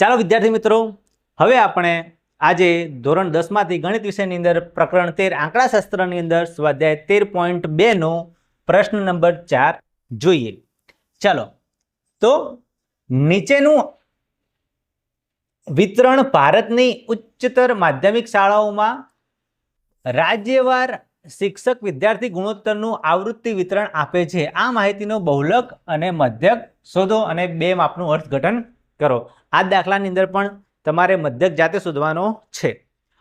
ચાલો વિદ્યાર્થી મિત્રો, હવે આપણે આજે ધોરણ દસમાંથી ગણિત વિષયની અંદર પ્રકરણ તેર આંકડાશાસ્ત્રની અંદર સ્વાધ્યાય તેર પોઈન્ટ બેનો પ્રશ્ન નંબર ચાર જોઈએ. ચાલો, તો નીચેનું વિતરણ ભારતની ઉચ્ચતર માધ્યમિક શાળાઓમાં રાજ્યવાર શિક્ષક વિદ્યાર્થી ગુણોત્તરનું આવૃત્તિ વિતરણ આપે છે. આ માહિતીનો બહુલક અને મધ્યક શોધો અને બે માપનું અર્થઘટન કરો. આ દાખલાની અંદર પણ તમારે મધ્યક જાતે શોધવાનો છે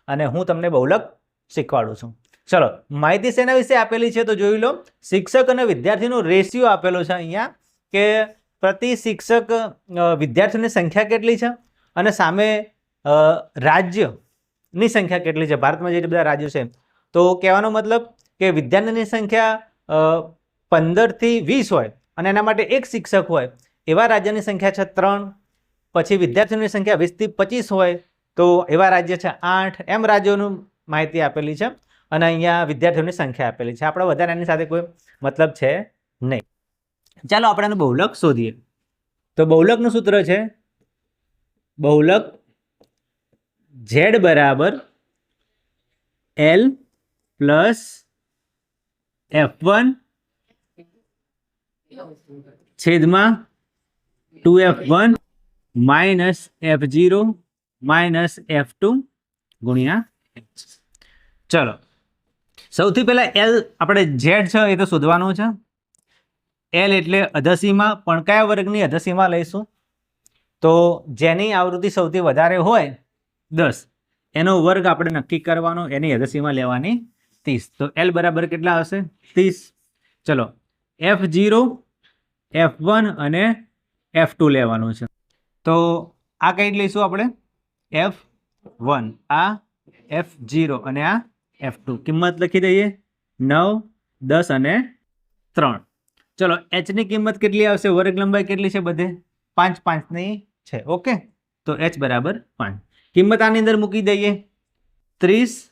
અને હું તમને બહુલક શીખવાડું છું. ચલો, માહિતી શેના વિશે આપેલી છે તો જોઈ લો. શિક્ષક અને વિદ્યાર્થીનો રેશિયો આપેલો છે અહીંયા કે પ્રતિ શિક્ષક વિદ્યાર્થીઓની સંખ્યા કેટલી છે અને સામે રાજ્યની સંખ્યા કેટલી છે? ભારતમાં જે બધા રાજ્યો છે. તો કહેવાનો મતલબ કે વિદ્યાર્થીની સંખ્યા પંદરથી વીસ હોય અને એના માટે એક શિક્ષક હોય, એવા રાજ્યની સંખ્યા છે ત્રણ. પછી વિદ્યાર્થીઓની સંખ્યા વીસથી પચીસ હોય તો એવા રાજ્ય છે આઠ. એમ રાજ્યોનું માહિતી આપેલી છે અને અહીંયા વિદ્યાર્થીઓની સંખ્યા આપેલી છે. આપણે વધારે એની સાથે કોઈ મતલબ છે નહીં. ચાલો આપણે એનું બહુલક શોધીએ. તો બહુલકનું સૂત્ર છે બહુલક ઝેડ બરાબર એલ પ્લસ એફ વન છેદમાં two F one minus F zero minus F two ગુણ્યા ચલો. સૌથી પહેલાં એલ આપણે ઝેડ છે એ તો શોધવાનું છે. એલ એટલે અધસીમા, પણ કયા વર્ગની અધસીમા લઈશું? તો જેની આવૃત્તિ સૌથી વધારે હોય, દસ. એનો વર્ગ આપણે નક્કી કરવાનો, એની અધસીમા લેવાની, ત્રીસ. તો એલ બરાબર કેટલા હશે? ત્રીસ. ચલો. એફ ઝીરો એફ વન અને એફ ટુ લેવાનું છે. તો આ કઈ લઈશું આપણે? એફ વન આ એફ ઝીરો અને આ એફ ટુ કિંમત લખી દઈએ. નવ, દસ અને ત્રણ. ચલો એચની કિંમત કેટલી આવશે? વર્ગ લંબાઈ કેટલી છે બધે? પાંચ પાંચની છે. ઓકે? તો એચ બરાબર પાંચ. કિંમત આની અંદર મૂકી દઈએ. ત્રીસ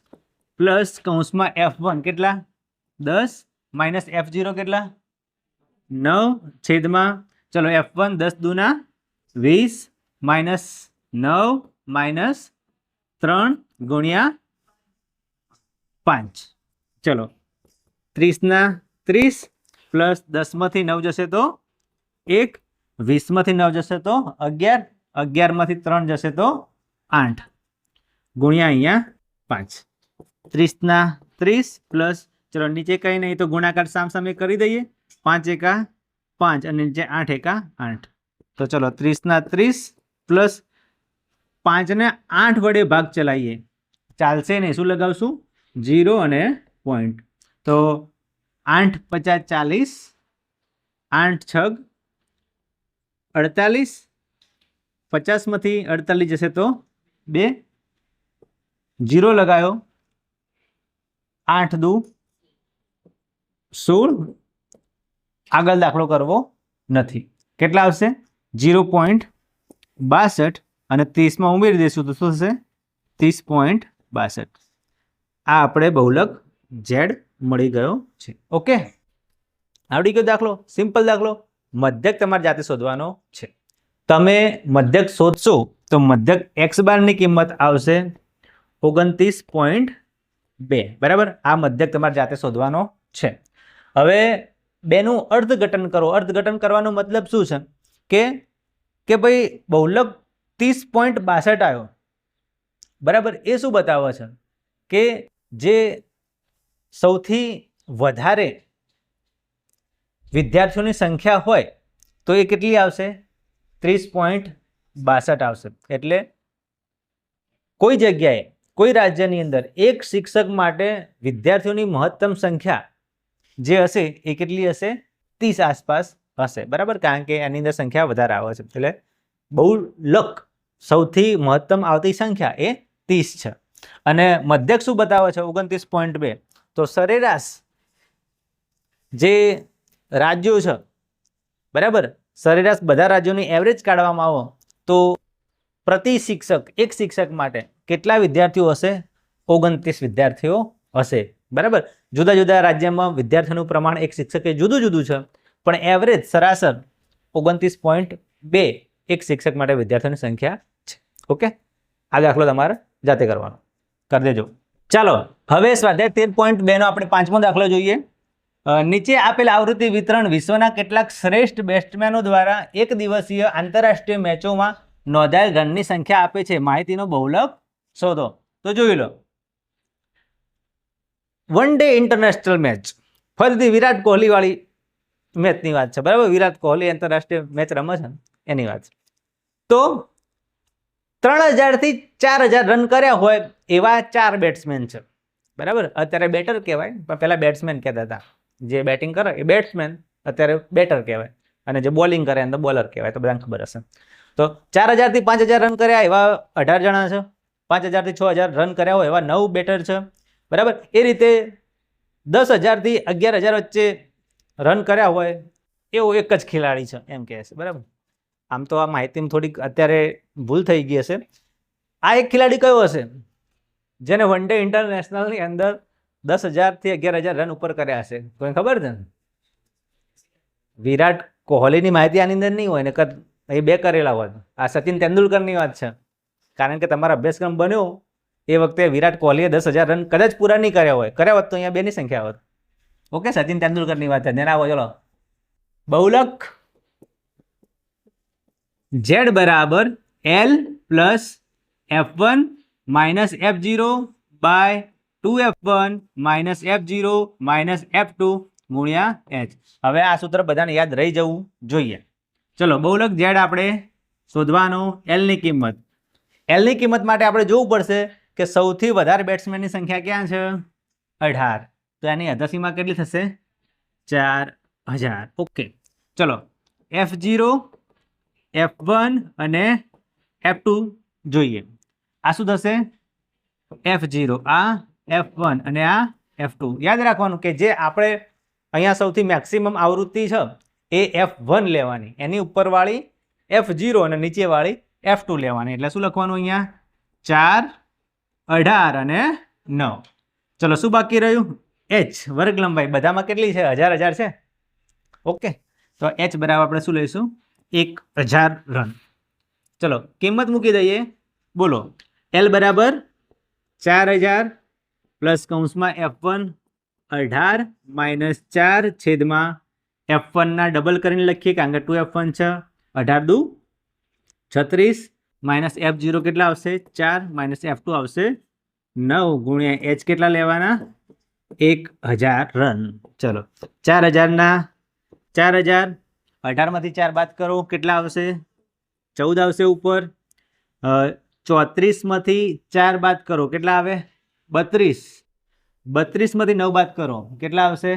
પ્લસ કૌંસમાં એફ વન કેટલા? દસ માઇનસ એફ જીરો કેટલા? નવ છેદમાં, ચલો એફ વન દસ દુના વીસ માઇનસ નવ માઇનસ ત્રણ ગુણ્યા પાંચ. ચલો. ત્રીસના ત્રીસ પ્લસ દસમાંથી નવ જશે તો એક, વીસમાંથી નવ જશે તો અગિયાર, અગિયારમાંથી ત્રણ જશે તો આઠ ગુણ્યા અહીંયા પાંચ. ત્રીસના ત્રીસ પ્લસ ચલો નીચે કંઈ નહીં તો ગુણાકાર સામસામે કરી દઈએ. પાંચ એકા પાંચ અને નીચે આઠ એકા આઠ. તો ચલો ત્રીસના ત્રીસ પ્લસ પાંચને આઠ વડે ભાગ ચલાવીએ. ચાલશે નહીં શું લગાવશું? જીરો અને પોઈન્ટ. તો આઠ પચાસ ચાલીસ, આઠ છગ, અડતાલીસ, પચાસમાંથી અડતાલીસ જશે તો બે. જીરો લગાયો. આઠ દુ, સોળ. આગળ દાખલો કરવો નથી. કેટલા આવશે? જીરો પોઈન્ટ બાસઠ અને ત્રીસમાં ઉમેરી દઈશું તો શું થશે? ત્રીસ પોઈન્ટ બાસઠ. આ આપણે બહુલક ઝેડ મળી ગયો છે. ઓકે? આવડી ગયો દાખલો? સિમ્પલ દાખલો. મધ્યક તમારે જાતે શોધવાનો છે. તમે મધ્યક શોધશો તો મધ્યક એક્સ બારની કિંમત આવશે ઓગણત્રીસ પોઈન્ટ બે. બરાબર? આ મધ્યક તમારે જાતે શોધવાનો છે. હવે બેનું અર્થઘટન કરો. અર્થઘટન કરવાનો મતલબ શું છે? કે કે ભાઈ બહુલક ત્રીસ પોઈન્ટ બાસઠ આવ્યો બરાબર? એ શું બતાવે છે? કે જે સૌથી વધારે વિદ્યાર્થીઓની સંખ્યા હોય તો એ કેટલી આવશે? ત્રીસ પોઈન્ટ બાસઠ આવશે. એટલે કોઈ જગ્યાએ, કોઈ રાજ્યની અંદર એક શિક્ષક માટે વિદ્યાર્થીઓની મહત્તમ સંખ્યા જે હશે એ કેટલી હશે? ત્રીસ આસપાસ હશે. બરાબર? કારણ કે એની અંદર સંખ્યા વધારે આવે છે. એટલે બહુ લક સૌથી મહત્તમ આવતી સંખ્યા એ ત્રીસ છે. અને મધ્યક શું બતાવે છે? ઓગણત્રીસ પોઈન્ટ બે. તો સરેરાશ જે રાજ્યો છે, બરાબર? સરેરાશ બધા રાજ્યોની એવરેજ કાઢવામાં આવો તો પ્રતિ શિક્ષક, એક શિક્ષક માટે કેટલા વિદ્યાર્થીઓ હશે? ઓગણત્રીસ વિદ્યાર્થીઓ હશે. બરાબર? જુદા જુદા રાજ્યમાં વિદ્યાર્થીઓનું પ્રમાણ એક શિક્ષકે જુદું જુદું છે. પણ એવરેજ સરાસર ઓગણત્રીસ પોઈન્ટ બે એક શિક્ષક માટે વિદ્યાર્થીઓની સંખ્યા છે. ઓકે આ દાખલો તમારે જાતે કરવાનો. કરી દેજો. ચાલો, હવે સ્વાધ્યાય તેર પોઈન્ટ બેનો આપણે પાંચમો દાખલો જોઈએ. નીચે આપેલ આવૃત્તિ વિતરણ વિશ્વના કેટલાક શ્રેષ્ઠ બેટ્સમેનો દ્વારા એક દિવસીય આંતરરાષ્ટ્રીય મેચોમાં નોંધાયેલ રનની સંખ્યા આપે છે. માહિતીનો બહુલક શોધો. તો જોઈ લો. One day international match. ફરીથી વિરાટ કોહલી વાળી મેચની વાત છે. બરાબર? વિરાટ કોહલી આંતરરાષ્ટ્રીય મેચ રમે છે એની વાત તો ત્રણ હજારથી ચાર હજાર રન કર્યા હોય એવા ચાર બેટ્સમેન છે. બરાબર? અત્યારે બેટર કહેવાય, પણ પહેલાં બેટ્સમેન કહેતા હતા. જે બેટિંગ કરે એ બેટ્સમેન અત્યારે બેટર કહેવાય. અને જે બોલિંગ કરે એને બોલર કહેવાય, તો બધાને ખબર હશે. તો ચાર હજારથી પાંચ હજાર રન કર્યા એવા અઢાર જણા છે. પાંચ હજારથી છ હજાર રન કર્યા હોય એવા નવ બેટર છે. બરાબર? એ રીતે દસ હજારથી અગિયાર હજાર વચ્ચે રન કર્યા હોય, એવો એક જ ખેલાડી છે, એમ કહે છે, બરાબર? આમ તો આ માહિતીમાં થોડીક અત્યારે ભૂલ થઈ ગઈ હશે. આ એક ખેલાડી કયો હશે? જેને વન ડે ઇન્ટરનેશનલની અંદર દસ હજારથી અગિયાર હજાર રન ઉપર કર્યા હશે. કોઈ ખબર છે? વિરાટ કોહલીની માહિતી આની અંદર નહીં હોય ને, કદ એ બે કરેલા હોત આ સચિન તેંડુલકરની વાત છે. કારણ કે તમારો અભ્યાસક્રમ બન્યો, એ વખતે વિરાટ કોહલીએ દસ હજાર રન કદાચ પૂરા નહીં કર્યા હોય. કર્યા હોત તો અહીંયા બેની સંખ્યા હોત. ઓકે, સચિન તેંડુલકરની વાત છે. આવો ચલો. બહુલક. ઝેડ બરાબર L plus F one minus F zero by two F one minus F zero minus F two ગુણ્યા એચ. હવે આ સૂત્ર બધાને યાદ રહી જવું જોઈએ. ચલો, બહુલક ઝેડ આપણે શોધવાનો એલની કિંમત. એલની કિંમત માટે આપણે જોવું પડશે કે સૌથી વધારે બેટ્સમેનની સંખ્યા ક્યાં છે? અઢાર. તો એની અધસીમા કેટલી થશે? ચાર હજાર. ઓકે. ચલો. એફ ઝીરો એફ વન અને એફ ટુ જોઈએ. આ શું થશે? એફ ઝીરો આ એફ વન અને આ એફ ટુ યાદ રાખવાનું કે જે આપણે અહીંયા સૌથી મેક્સિમમ આવૃત્તિ છે, એ એફ વન લેવાની. એની ઉપરવાળી એફ ઝીરો અને નીચેવાળી એફ ટુ લેવાની. એટલે શું લખવાનું અહીંયા? ચાર, અઢાર અને નવ. ચલો, શું બાકી રહ્યું? એચ વર્ગ લંબાઈ. બધામાં કેટલી છે? હજાર હજાર છે? ઓકે. તો એચ બરાબર આપણે શું લઈશું? એક હજાર રન ચલો, કિંમત મૂકી દઈએ. બોલો. એલ બરાબર ચાર હજાર પ્લસ કૌંસમાં એફ વન અઢાર માઇનસ ચાર છેદમાં એફ વનના ડબલ કરીને લખીએ કારણ કે ટુ એફ વન છે. અઢાર દુ છત્રીસ માઇનસ એફ ઝીરો કેટલા આવશે? ચાર માઇનસ એફ ટુ આવશે નવ. ગુણ્યા એચ કેટલા લેવાના? એક હજાર રન. ચલો. ચાર હજારના, ચાર હજાર. અઢારમાંથી ચાર બાદ કરો. કેટલા આવશે? ચૌદ આવશે ઉપર. ચોત્રીસમાંથી ચાર બાદ કરો. કેટલા આવે? બત્રીસ. બત્રીસમાંથી નવ બાદ કરો. કેટલા આવશે?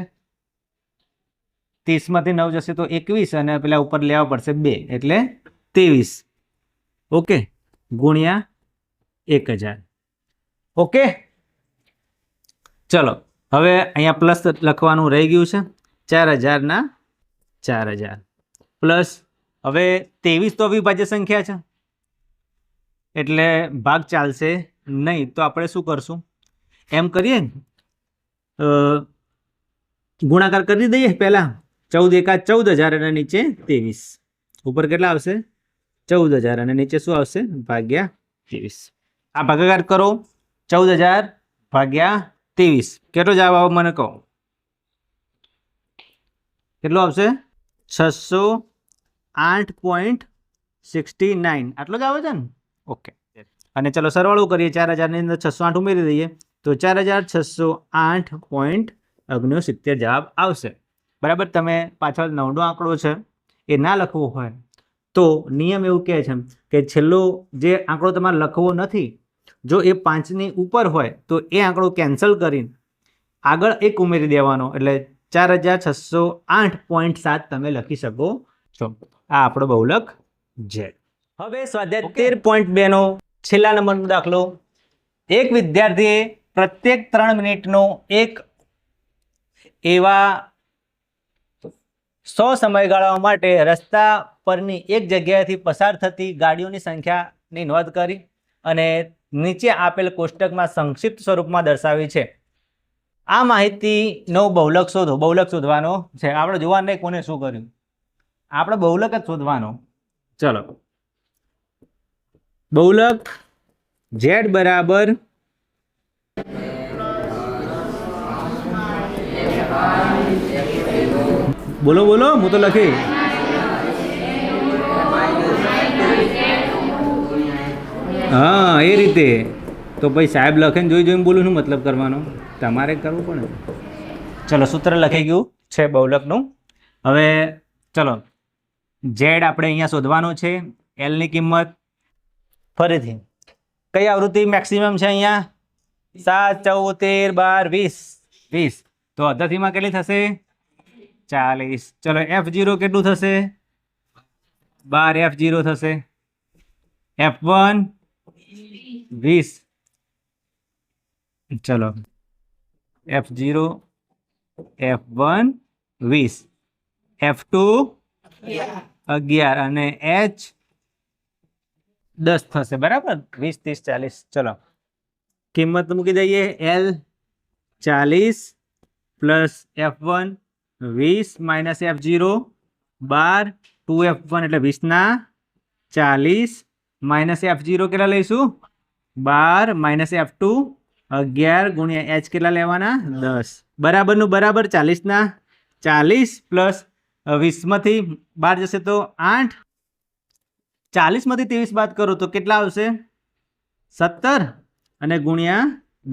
ત્રીસમાંથી નવ જશે તો એકવીસ અને પેલા ઉપર લેવા પડશે બે, એટલે ત્રેવીસ. ઓકે. ગુણ્યા એક હજાર. ઓકે? ચલો. હવે અહીંયા પ્લસ લખવાનું રહી ગયું છે. ચાર હજારના ચાર હજાર. પ્લસ હવે ત્રેવીસ તો અવિભાજ્ય સંખ્યા છે. એટલે ભાગ ચાલશે નહીં તો આપણે શું કરશું? એમ કરીએ ગુણાકાર કરી દઈએ પહેલાં. ચૌદ એકા ચૌદ હજાર અને નીચે ત્રેવીસ. ઉપર કેટલા આવશે? ચૌદ હજાર અને નીચે શું આવશે? ભાગ્યા ત્રેવીસ. આ ભાગાકાર કરો. ચૌદ હજાર ભાગ્યા ત્રેવીસ. કેટલો જવાબ આવો મને કહો? કેટલો આવશે? છસો આઠ પોઈન્ટ સિક્સટી નાઇન આટલો જ આવે છે ને? ઓકે અને ચલો સરવાળો કરીએ. ચાર હજારની અંદર છસો આઠ ઉમેરી દઈએ. તો ચાર હજાર છસો આઠ પોઈન્ટ ઓગણસિત્તેર જવાબ આવશે. બરાબર? તમે પાછળ નવનો આંકડો છે. એ ના લખવો હોય તો નિયમ એવું કહે છે કે છેલ્લો જે આંકડો તમારે લખવો નથી જો એ પાંચની ઉપર હોય તો એ આંકડો કેન્સલ કરીને આગળ એક ઉમેરી દેવાનો. એટલે ચાર હજાર છસો આઠ પોઈન્ટ સાત તમે લખી શકો છો. આ આપણો બહુલક ઝેડ હવે સ્વાધ્યાય તેર પોઈન્ટ બેનો છેલ્લા નંબરનો દાખલો. એક વિદ્યાર્થીએ પ્રત્યેક ત્રણ મિનિટનો એક એવા સો સમયગાળાઓ માટે રસ્તા પરની એક જગ્યાએથી પસાર થતી ગાડીઓની સંખ્યાની નોંધ કરી અને નીચે આપેલ કોષ્ટકમાં સંક્ષિપ્ત સ્વરૂપમાં દર્શાવી છે. આ માહિતીનો બહુલક શોધો. બહુલક શોધવાનો છે. આપણે જોવાને કોને શું કર્યું. આપણે બહુલક જ શોધવાનો. ચલો. બહુલક ઝેડ બરાબર બોલો બોલો, હું તો લખી હા, એ રીતે. તો ભાઈ સાહેબ લખે ને જોઈ જોઈને બોલું, શું મતલબ કરવાનો? તમારે કરવું પડે. ચલો, સૂત્ર લખી ગયું છે બહુલકનું. હવે ચલો ઝેડ આપણે અહીંયા શોધવાનું છે. એલની કિંમત ફરીથી. કઈ આવૃત્તિ મેક્સિમમ છે અહીંયા? સાત ચૌદ તેર બાર, વીસ. વીસ. તો અધ્ધતિમાં કેટલી થશે? ચાલીસ. ચલો એફ જીરો કેટલું થશે? બાર એફ જીરો થશે. એફ વન વીસ. ચલો. એફ જીરો, એફ વન, વીસ. એફ ટુ, અગિયાર. અને એચ દસ થશે, બરાબર? વીસ, ત્રીસ, ચાલીસ. ચલો. કિંમત મૂકી દઈએ. એલ ચાલીસ પ્લસ એફ વન, વીસ માઇનસ એફ જીરો, બાર. ટુ એફ વન એટલે વીસના ચાલીસ. માઇનસ એફ જીરો કેટલા લઈશું? બાર માઇનસ એફ ટુ અગિયાર ગુણ્યા એચ કેટલા લેવાના? દસ. બરાબરનું બરાબર ચાલીસના. ચાલીસ પ્લસ વીસમાંથી બાર જશે તો આઠ. ચાલીસમાંથી ત્રેવીસ બાદ કરો તો કેટલા આવશે? સત્તર અને ગુણ્યા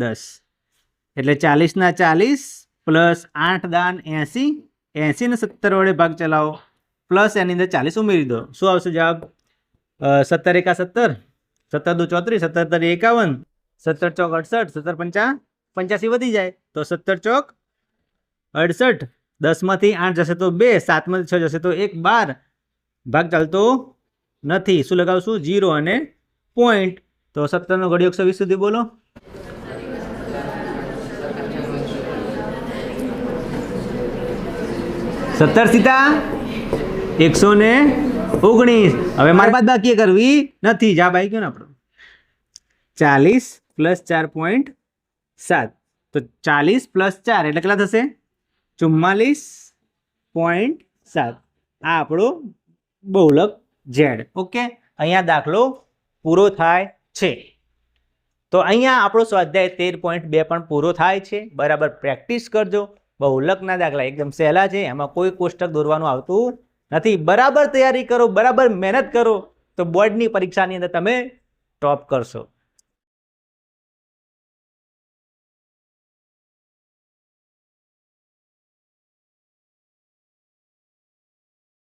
દસ. એટલે ચાલીસના ચાલીસ પ્લસ આઠ દાન એંસી. એંસીને સત્તર વડે ભાગ ચલાવો. પ્લસ એની અંદર ચાલીસ ઉમેરી દો. શું આવશે જવાબ? સત્તર એકા સત્તર. સત્તર દુ ચોત્રીસ, સત્તર તરી એકાવન, સત્તર ચોક અડસઠ, સત્તર પંચા પંચ્યાસી વધી જાય. તો સત્તર ચોક અડસઠ, દસમાંથી આઠ જશે તો બે, સાતમાંથી છ જશે તો એક, બાર. ભાગ ચાલતો નથી. શું લગાવશું? જીરો અને પોઈન્ટ. તો સત્તરનો ઘડી એકસો વીસ સુધી બોલો. સત્તર સીતા એકસો ને ઓગણીસ. હવે મારે બાદ બાકી કરવી. નથી, જા ભાઈ ગયો ને આપણો. ચાલીસ પ્લસ ચાર પોઈન્ટ સાત. તો ચાલીસ પ્લસ ચાર એટલે કેટલા થશે? ચુમ્માલીસ પોઈન્ટ સાત. આ આપણો બહુલક ઝેડ. ઓકે? અહીંયા દાખલો પૂરો થાય છે. તો અહીંયા આપણો સ્વાધ્યાય તેર પોઈન્ટ બે પણ પૂરો થાય છે. બરાબર પ્રેક્ટિસ કરજો. બહુલકના દાખલા એકદમ સહેલા છે. એમાં કોઈ કોષ્ટક દોરવાનું આવતું નથી બરાબર તૈયારી કરો બરાબર મહેનત કરો તો બોર્ડની પરીક્ષાની અંદર તમે ટોપ કરશો.